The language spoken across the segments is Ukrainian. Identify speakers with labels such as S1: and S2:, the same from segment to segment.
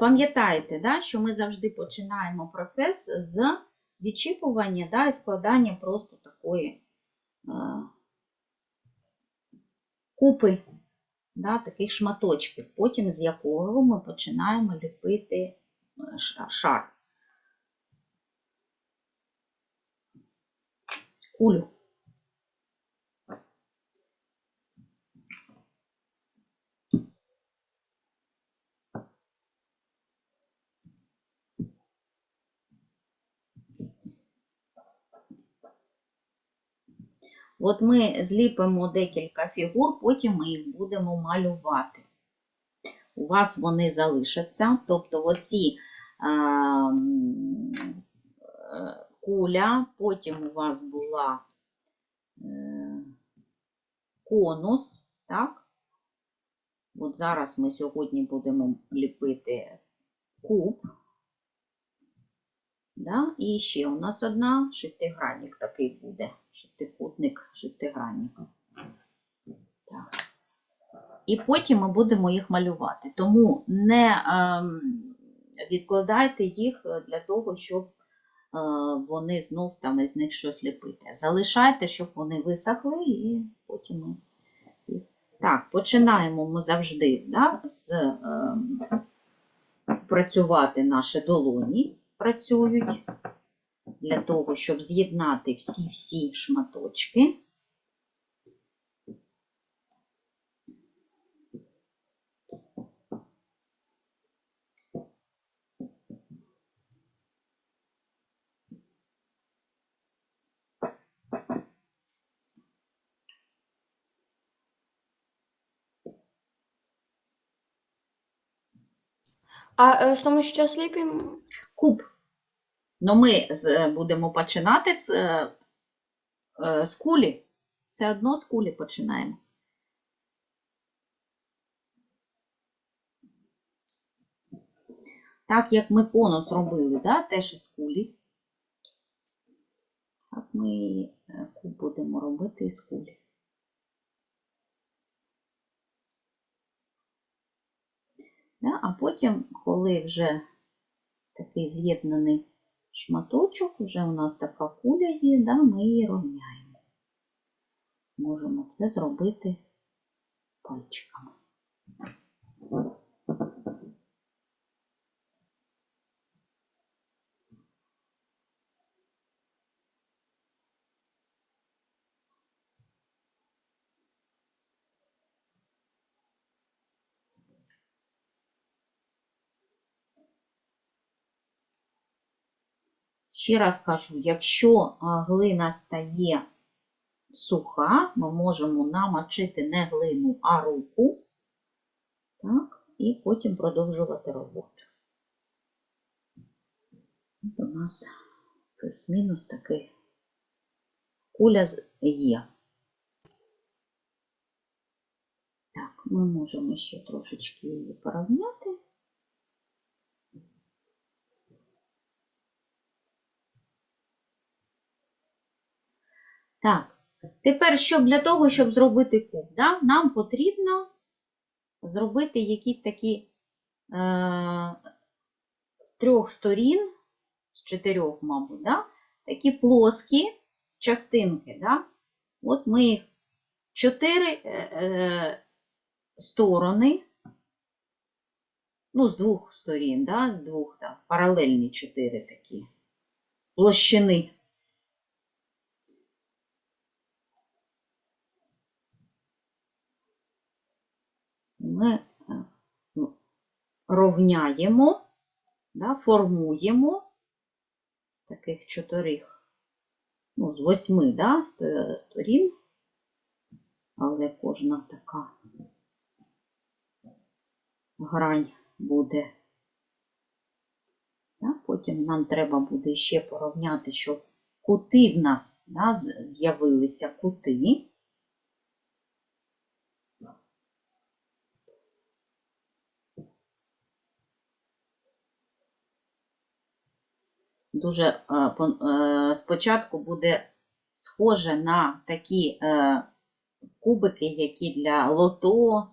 S1: Пам'ятайте, да, що ми завжди починаємо процес з відчіпування да, і складання просто такої купи да, таких шматочків, потім з якого ми починаємо ліпити е, шар. Кулю. От ми зліпимо декілька фігур, потім ми їх будемо малювати. У вас вони залишаться, тобто оці е, куля, потім у вас була е, конус, так? От зараз ми сьогодні будемо ліпити куб. Да? І ще у нас одна шестигранник такий буде. Шестикутник, шестигранник. Так. І потім ми будемо їх малювати. Тому не ем, відкладайте їх для того, щоб е, вони знов там із них щось ліпити. Залишайте, щоб вони висохли, і потім ми їх. Так, починаємо ми завжди да, з ем, працювати наші долоні працюють для того, щоб з'єднати всі-всі шматочки.
S2: А э, что мы сейчас лепим?
S1: Куб. Ну, ми з- будемо починати з, е, е, з кулі. Все одно з кулі починаємо. Так як ми конус робили, да, теж із кулі. Так ми е, куб будемо робити із кулі. Да, а потім, коли вже такий з'єднаний шматочок, вже у нас така куля є, ми її рівняємо. Можемо це зробити пальчиками. Ще раз кажу, якщо глина стає суха, ми можемо намочити не глину, а руку, так, і потім продовжувати роботу. От у нас плюс-мінус такий куля є. Так, ми можемо ще трошечки її порівняти. Так, тепер щоб для того, щоб зробити куб, да, нам потрібно зробити якісь такі е, з трьох сторін, з чотирьох, мабуть, да, такі плоскі частинки. Да? От ми їх чотири е, е, сторони, ну, з двох сторін, да, з двох, так, паралельні чотири такі площини. Ми е, ну, ровняємо, да, формуємо з таких чотирьох, ну, з восьми да, сторін, але кожна така грань буде. Да, потім нам треба буде ще порівняти, щоб кути в нас да, з'явилися кути. Дуже е, е, спочатку буде схоже на такі е, кубики, які для лото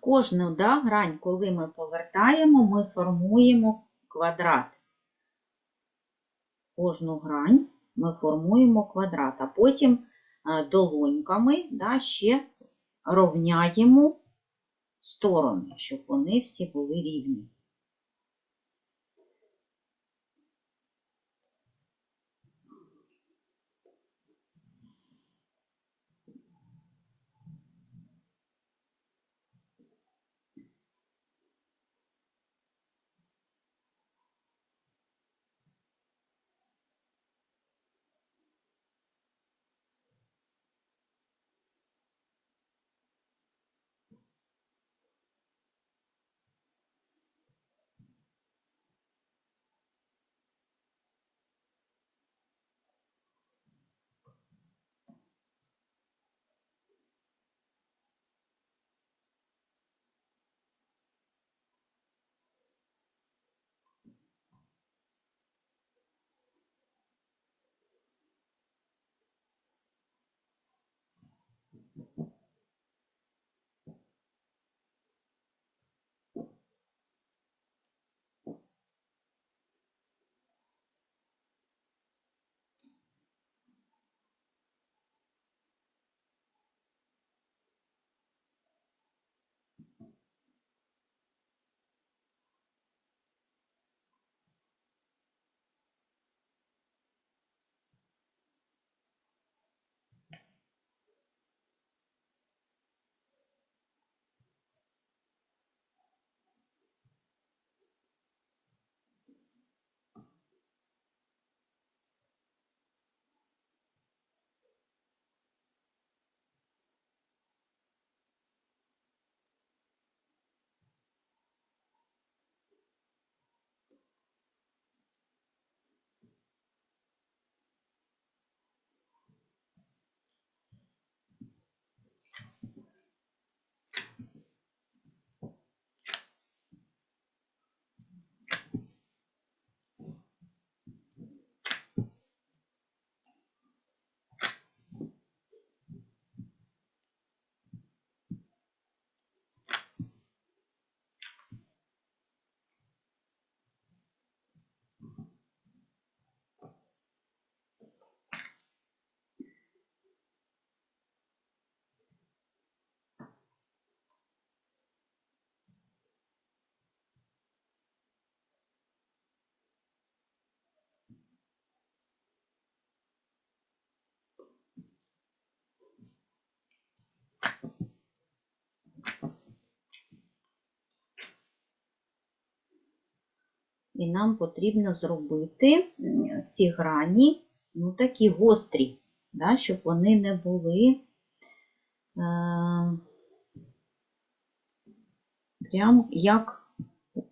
S1: Кожну да, грань, коли ми повертаємо, ми формуємо квадрат. Кожну грань ми формуємо квадрат, а потім е, долоньками да, ще рівняємо сторони, щоб вони всі були рівні. І нам потрібно зробити ці грані ну, такі гострі, да, щоб вони не були е, прям як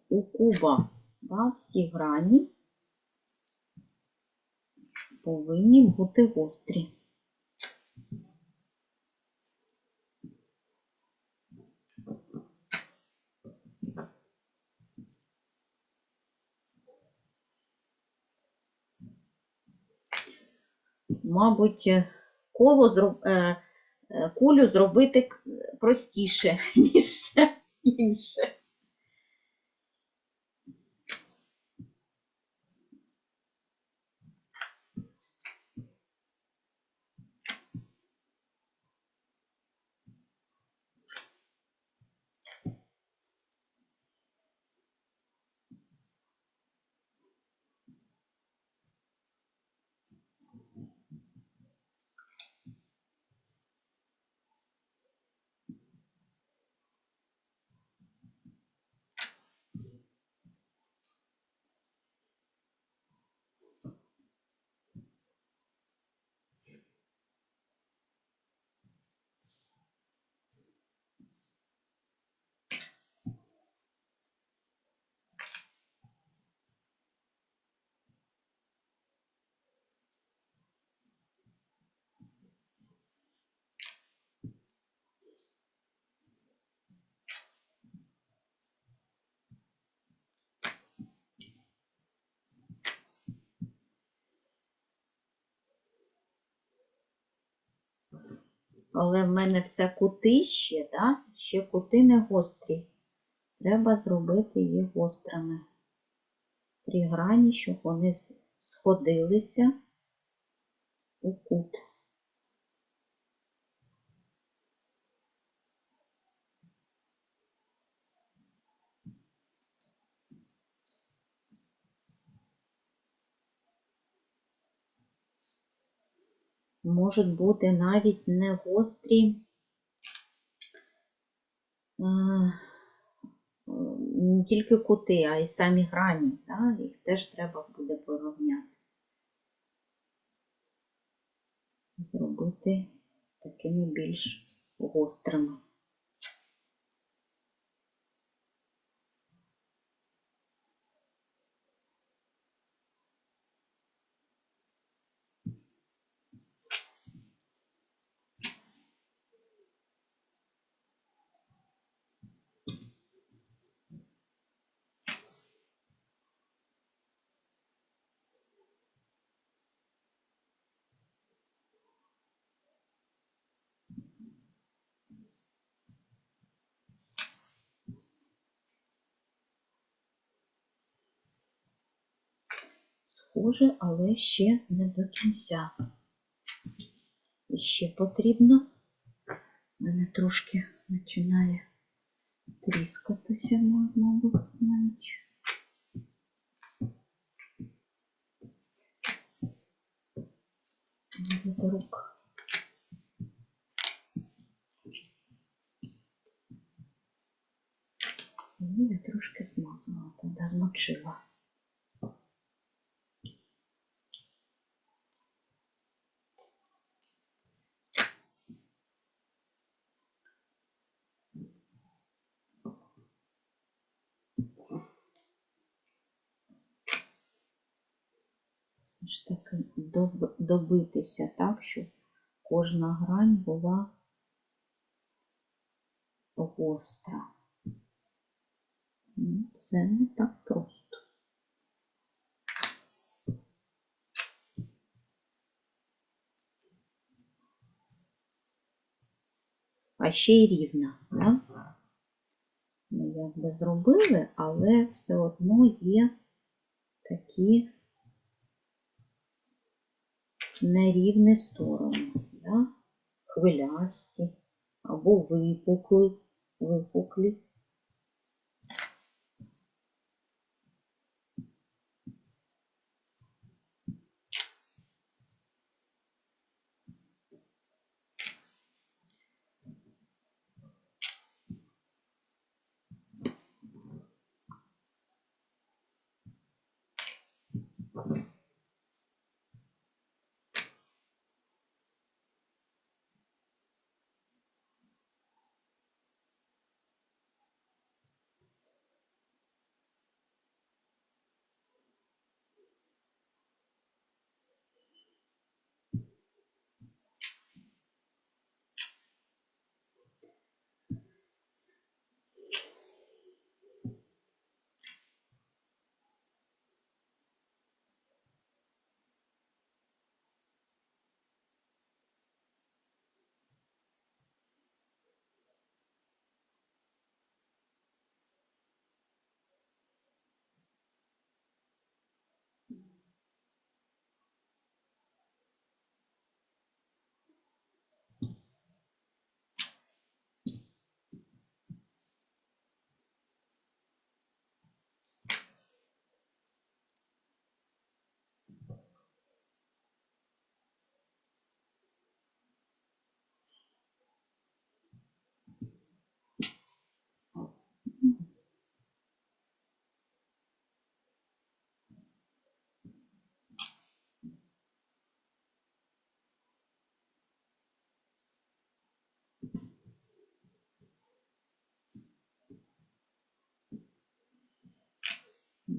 S1: у куба. Да, всі грані повинні бути гострі. Мабуть, е, коло зроб... е, е, кулю зробити простіше, ніж все інше. Але в мене все кути ще, да? ще кути не гострі. Треба зробити їх гострими. Три грані, щоб вони сходилися у кут. Можуть бути навіть не гострі. е, Не тільки кути, а й самі грані. Да? Їх теж треба буде порівняти. Зробити такими більш гострими. Схоже, але ще не до кінця. І ще потрібно. Мене трошки починає тріскатися, ма- мабуть, навіть. Від рук. Ну, я трошки змазала, тоді змочила. Ж таки добитися так, щоб кожна грань була гостра. Ну, Це не так просто. А ще й рівна, да? Ми якби зробили, але все одно є такі нерівні сторони, да? хвилясті або випукли, випуклі.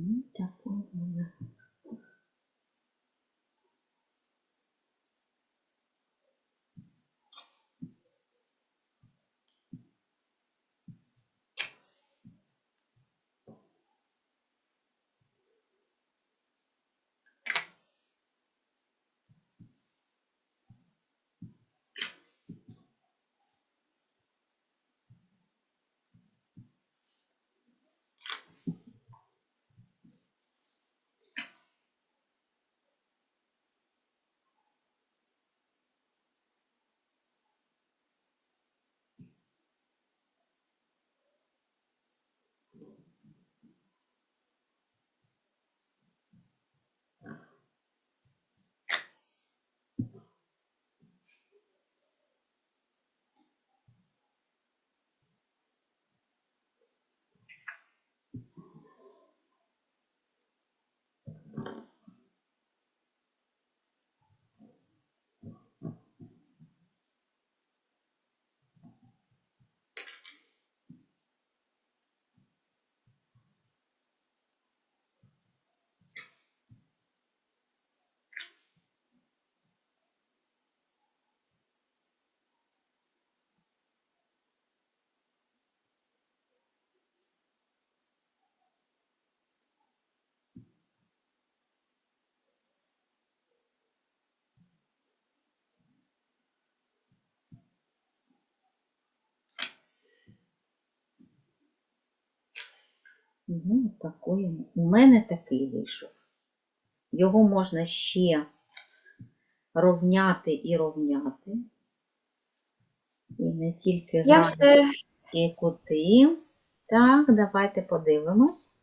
S1: limite à Ну, такої. У мене такий вийшов. Його можна ще ровняти і ровняти. І не тільки
S2: Я все
S1: і кути. Так, давайте подивимось.